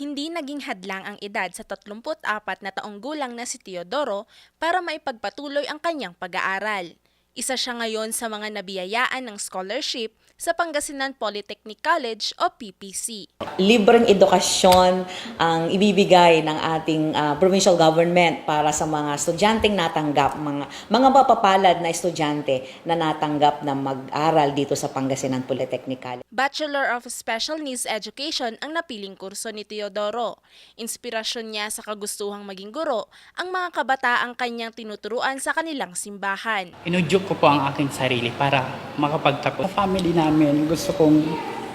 Hindi naging hadlang ang edad sa 34 na taong gulang na si Teodoro para maipagpatuloy ang kanyang pag-aaral. Isa siya ngayon sa mga nabiyayaan ng scholarship sa Pangasinan Polytechnic College o PPC. libreng edukasyon ang ibibigay ng ating ah, provincial government para sa mga estudyanteng natanggap, mga mga mapapalad na estudyante na natanggap na mag-aral dito sa Pangasinan Polytechnic College. Bachelor of Special Needs Education ang napiling kurso ni Teodoro. Inspirasyon niya sa kagustuhang maging guro ang mga kabataang kanyang tinuturuan sa kanilang simbahan. Inudyok ko po ang aking sarili para makapagtapos. Sa family namin, gusto kong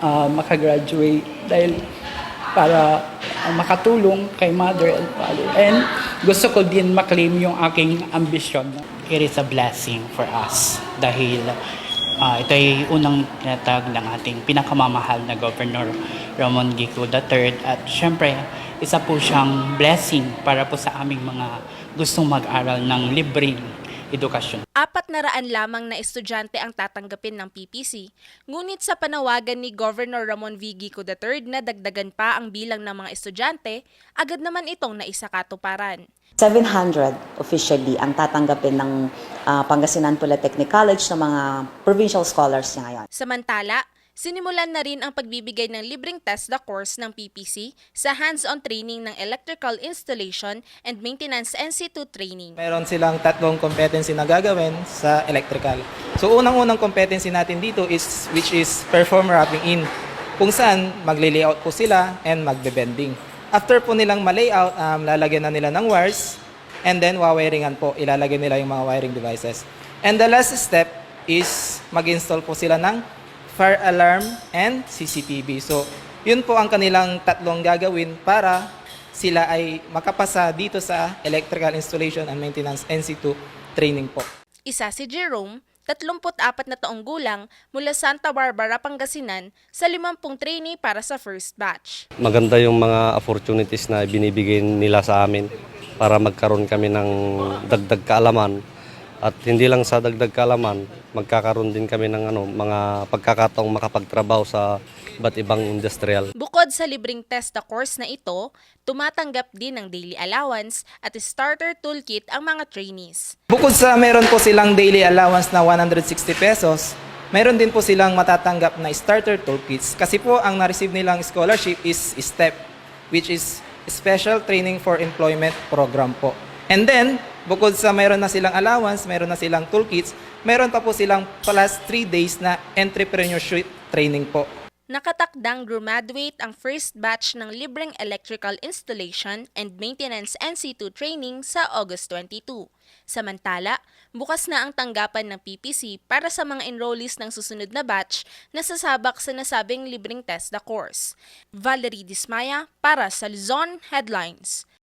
ah, makagraduate dahil para ah, makatulong kay mother and father. And gusto ko din maklaim yung aking ambisyon. It is a blessing for us dahil ah, ito ay unang tinatag ng ating pinakamamahal na Governor Ramon Gico III at syempre isa po siyang blessing para po sa aming mga gustong mag-aral ng libreng edukasyon. Apat na raan lamang na estudyante ang tatanggapin ng PPC, ngunit sa panawagan ni Governor Ramon V. Gico III na dagdagan pa ang bilang ng mga estudyante, agad naman itong naisakatuparan. 700 officially ang tatanggapin ng ah, Pangasinan Polytechnic College ng mga provincial scholars niya ngayon. Samantala, sinimulan na rin ang pagbibigay ng libreng the course ng PPC sa hands-on training ng electrical installation and maintenance NC2 training. Meron silang tatlong competency na gagawin sa electrical. So unang-unang competency natin dito is which is perform wrapping in kung saan magle-layout po sila and magbe-bending. After po nilang ma-layout, um, lalagyan na nila ng wires and then wawiringan po, ilalagay nila yung mga wiring devices. And the last step is mag-install po sila ng fire alarm and CCTV. So yun po ang kanilang tatlong gagawin para sila ay makapasa dito sa Electrical Installation and Maintenance NC2 training po. Isa si Jerome, 34 na taong gulang mula Santa Barbara, Pangasinan sa 50 trainee para sa first batch. maganda yung mga opportunities na binibigay nila sa amin para magkaroon kami ng dagdag kaalaman at hindi lang sa dagdag kaalaman magkakaroon din kami ng ano mga pagkakataong makapagtrabaho sa iba't ibang industrial Bukod sa libreng test the course na ito, tumatanggap din ng daily allowance at starter toolkit ang mga trainees. Bukod sa meron po silang daily allowance na 160 pesos, meron din po silang matatanggap na starter toolkits kasi po ang na-receive nilang scholarship is STEP which is Special Training for Employment Program po. And then, bukod sa meron na silang allowance, meron na silang toolkits, meron pa po silang plus 3 days na entrepreneurship training po. Nakatakdang graduate ang first batch ng libreng electrical installation and maintenance NC2 training sa August 22. Samantala, bukas na ang tanggapan ng PPC para sa mga enrollees ng susunod na batch na sasabak sa nasabing libreng test the course. Valerie Dismaya para sa Luzon Headlines.